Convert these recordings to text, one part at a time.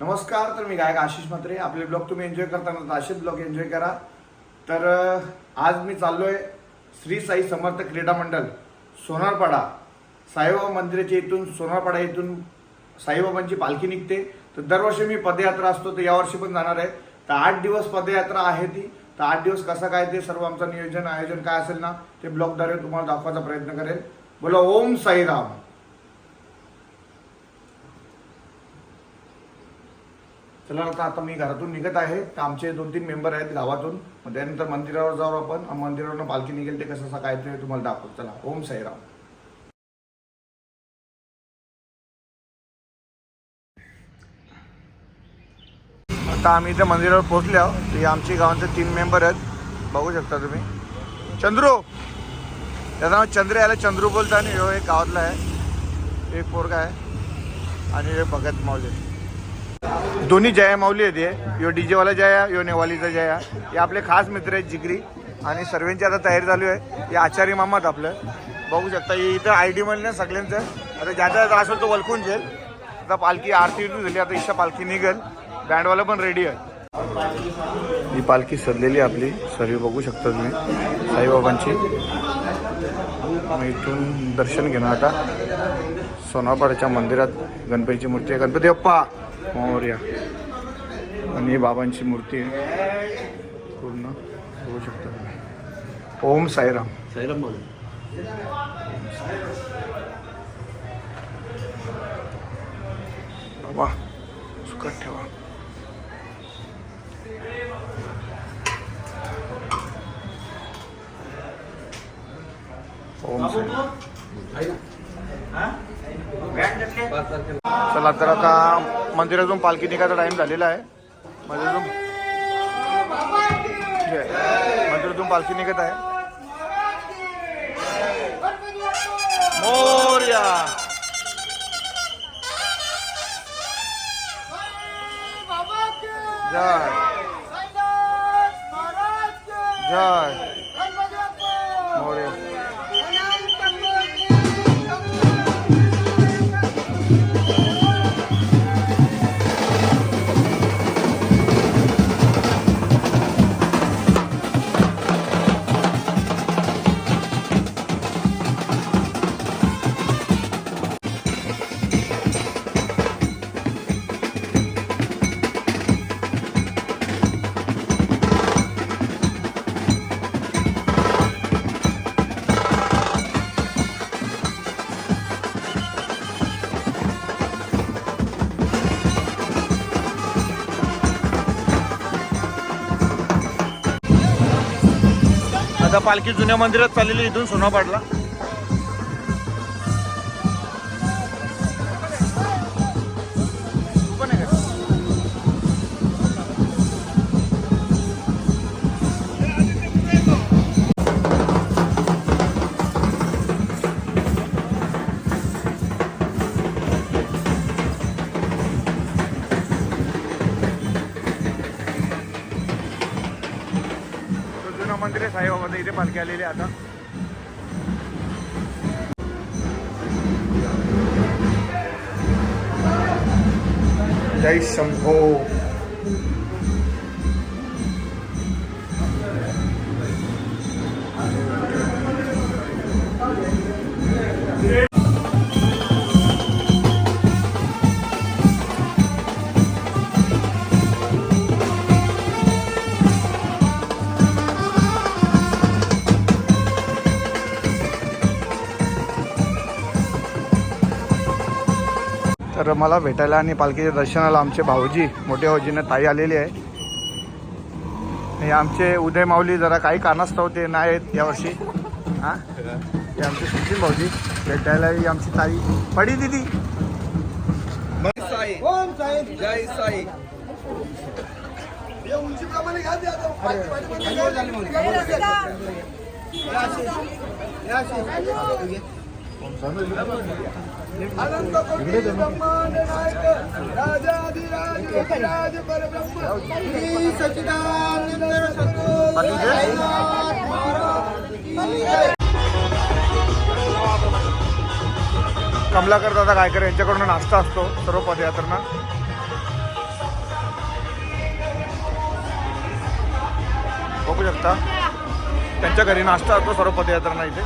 नमस्कार तर मी गायक आशिष म्हात्रे. आपले ब्लॉग तुम्ही एन्जॉय करताना तर असेच ब्लॉग एन्जॉय करा. तर आज मी चाललो आहे श्री साई समर्थ क्रीडा मंडळ सोनारपाडा. साईबाबा मंदिराच्या इथून सोनारपाडा इथून साईबाबांची पालखी निघते. तर दरवर्षी मी पदयात्रा असतो तर यावर्षी पण जाणार आहे. तर आठ दिवस पदयात्रा आहे ती. तर आठ दिवस कसं काय ते सर्व आमचं नियोजन आयोजन काय असेल ना ते ब्लॉगद्वारे तुम्हाला दाखवायचा प्रयत्न करेल बोला ओम साईराम. चला आता आता मी घरातून निघत आहे. तर आमचे दोन तीन मेंबर आहेत गावातून. मग त्यानंतर मंदिरावर जाऊ आपण. आणि मंदिरावरनं पालखी निघेल ते कसं असं काय ते तुम्हाला दाखवतो. चला ओम साईराम. आता आम्ही इथे मंदिरावर पोहोचले. आहोत ते आमचे गावांचे तीन मेंबर आहेत. बघू शकता तुम्ही. चंद्रू! त्याचं नाव चंद्र याला चंद्रू बोलता आणि ह्यो एक गावातला आहे. एक पोरगा आहे. आणि हे भगत माऊली. दोन्ही जया माऊली आहेत हे. यो डी जेवाला जया यो नेवालीचा जया. हे आपले खास मित्र आहेत जिगरी. आणि सर्वांची आता तयारी चालू आहे. हे आचार्य मामात आपलं. बघू शकता हे इथं आय डी म्हणलं सगळ्यांचं. आता ज्याचा ज्याचा असेल तो वलखून जाईल आता पालखी आरती इथून झाली. आता इच्छा पालखी निघेल. बँडवाला पण रेडी आहे. ही पालखी सजलेली आहे आपली. सर्व बघू शकता तुम्ही. साईबाबांची. मग इथून दर्शन घेणार आता. सोनापाड्याच्या मंदिरात गणपतीची मूर्ती आहे. गणपती बाप्पा! मोर्या. आणि ही बाबांची मूर्ती आहे. पूर्ण बघू शकता ओम साईराम. साईराम बोल बाबा सुकट ठेवा. ओम साईराम. चला तर आता मंदिरातून पालखी निघायचा टाइम झालेला आहे. मंदिरातून जय. मंदिरातून पालखी निघत आहे. मोर्या. जय. जय. मोर्या. आता पालखी जुन्या मंदिरात चाललेली इथून सोनापाडला. आहे साईबाबाचं इथे पालखी आलेली आहे आता जय शंभो तर मला भेटायला आणि पालखीच्या दर्शनाला आमचे भाऊजी मोठे भाऊजीनं ताई आलेली आहे. हे आमचे उदय माऊली जरा काही कारणास्तव ते नाही आहेत यावर्षी. हां? हे आमचे सुशील भाऊजी भेटायला ही आमची ताई. पडी दिदी. साई. अनंत ब्रह्मांड नायक राज परब्रह्म श्री सच्चिदानंद कमलाकर दादा गायकर यांच्याकडून नाश्ता असतो सर्व पदयात्रांना बघू शकता. त्यांच्या घरी नाश्ता असतो सर्व पदयात्रांना इथे.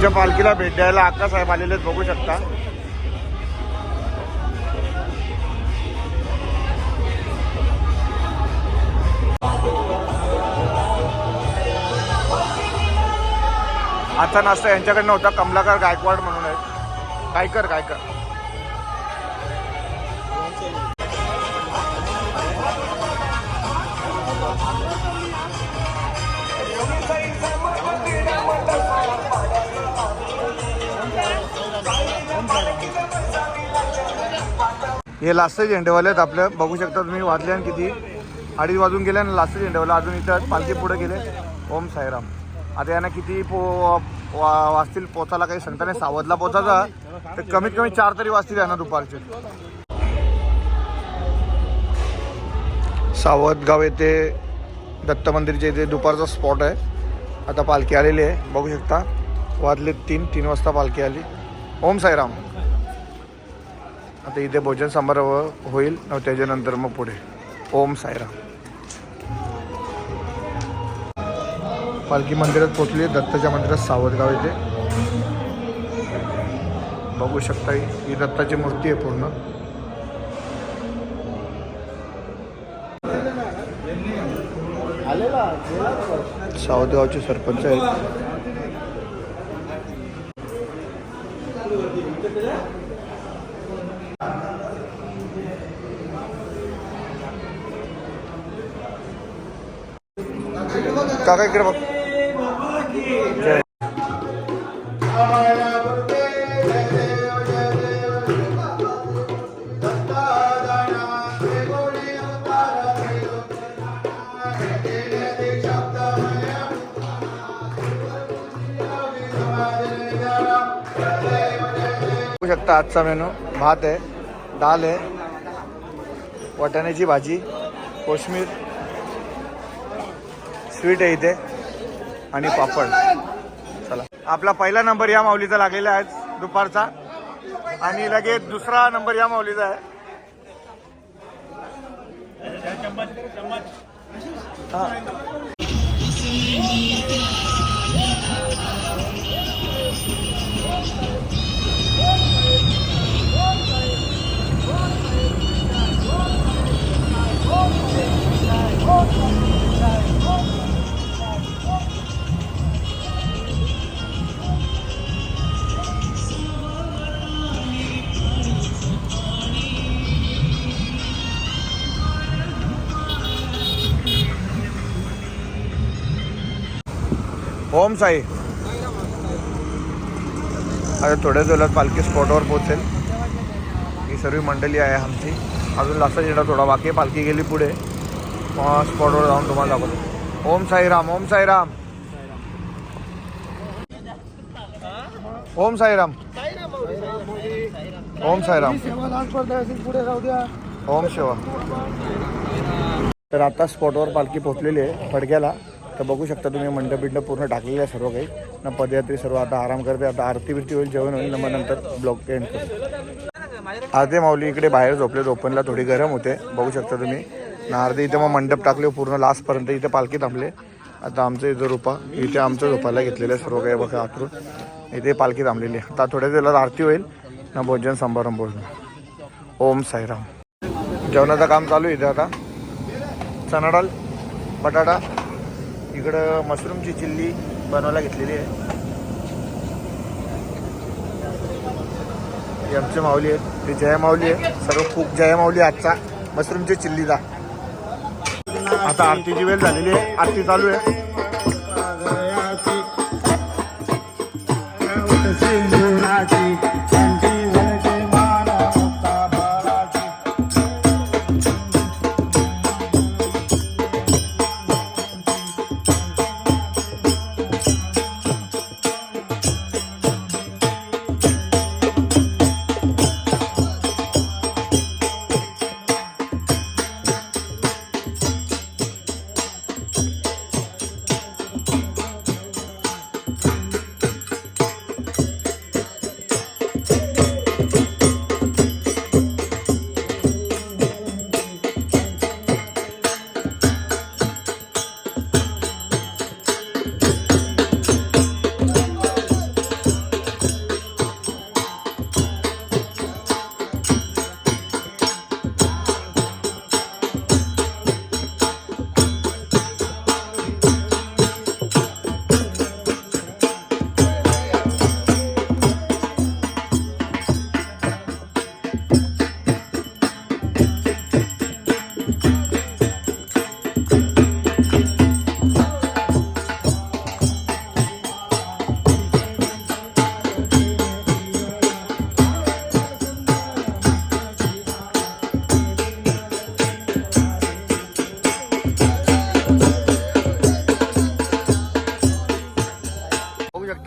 आमच्या पालखीला भेट द्यायला अक्का साहेब आलेले बघू शकता. आजचा नाश्ता यांच्याकडनं होता कमलाकर गायकवाड म्हणून आहेत. गायकर गायकर. हे लास्ट झेंडेवाले आहेत. आपल्या बघू शकता तुम्ही वाजले आणि किती? अडीच वाजून गेले आणि लास्ट झेंडेवाले अजून इथं पालखी पुढे गेले. ओम साईराम. आता यांना किती पो वा- वाजतील पोचायला काही सांगता नाही. सावधला पोचायचा. तर कमीत कमी चार तरी वाजतील यांना दुपारचे. सावधगाव येथे दत्त मंदिरच्या इथे दुपारचा स्पॉट आहे. आता पालखी आलेली आहे. बघू शकता. वाजले तीन तीन वाजता पालखी आली. ओम साईराम. आता इथे भोजन समारोह होईल त्याच्यानंतर मग पुढे. ओम सायरा पालखी मंदिरात पोचली दत्ताच्या मंदिरात सावधगाव इथे. बघू शकता ही ही दत्ताची मूर्ती आहे पूर्ण. सावधगावचे सरपंच आहेत. काका इकडे बघ. बघू शकता आजचा मेनू. भात आहे दाल आहे वाटाण्याची भाजी कोशमीर स्वीट आहे इथे. आणि पापड. चला. आपला पहिला नंबर या माऊलीचा लागलेला आहे दुपारचा. आणि लगेच दुसरा नंबर या माऊलीचा आहे. हा. ओम साई. आता थोड्याच वेळात पालखी स्पॉटवर पोहोचेल. ही सर्व मंडळी आहे आमची. अजून लास्ट झेंडा थोडा बाकी पालखी गेली पुढे. स्पॉटवर जाऊन तुम्हाला दाखवतो. ओम साईराम ओम साईराम. ओम साईराम. ओम साईराम. ओम शिवा. तर आता स्पॉटवर पालखी पोहोचलेली आहे फडक्याला तर बघू शकता तुम्ही मंडप बिंडप पूर्ण टाकलेलं आहे सर्व काही. ना पदयात्री सर्व आता आराम करते आता आरती बिरती होईल जेवण होईल ना मग नंतर ब्लॉक एंड करू. आधे माऊली इकडे बाहेर झोपले ओपनला थोडी गरम होते. बघू शकता तुम्ही. ना अर्धे इथे मग मंडप टाकले पूर्ण लास्टपर्यंत इथे पालखी थांबले. आता आमचं इथं रुपा इथे आमचं झोपायला घेतलेलं आहे सर्व काही बघा आतरून इथे पालखी थांबलेली आहे. आता थोड्या वेळात आरती होईल. ना भोजन समारंभ होईल ओम साईराम. जेवणाचं काम चालू आहे इथे आता. चणाडाल बटाटा इकडं मशरूमची चिल्ली बनवायला घेतलेली आहे. आमची माऊली आहे. ते जया माऊली आहे. सर्व खूप जया माऊली आजचा मशरूमची चिल्लीचा. आता आरतीची वेळ झालेली आहे. आरती चालू आहे. जीवनाची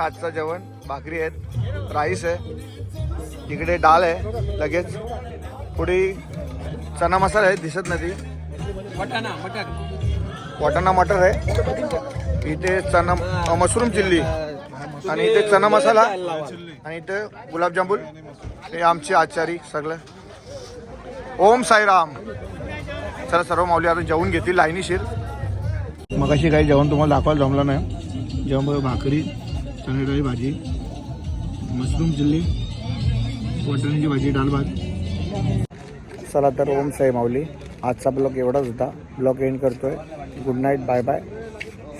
आता आजचं जेवण. भाकरी आहेत राईस आहे. इकडे डाळ आहे लगेच. पुढे चना मसाला आहे दिसत नाही वटाणा वाटाणा मटर आहे. इथे चना मशरूम चिल्ली. आणि इथे चना मसाला. आणि इथे गुलाबजामुन हे आमचे आचारी सगळं. ओम साईराम. चला सर्व माऊली आता जेवण घेतील लाईनीशीर. मग अशी काही जेवण तुम्हाला दाखवायला जमलं नाही. जेवण भाकरी चण्याची भाजी मशरूम चिल्ली वाटाण्याची भाजी डाळ भात. चला तर ओम साई माऊली. आजचा ब्लॉग एवढाच होता. ब्लॉग एंड करतोय. Good night bye bye.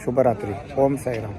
शुभरात्री. ओम साईराम.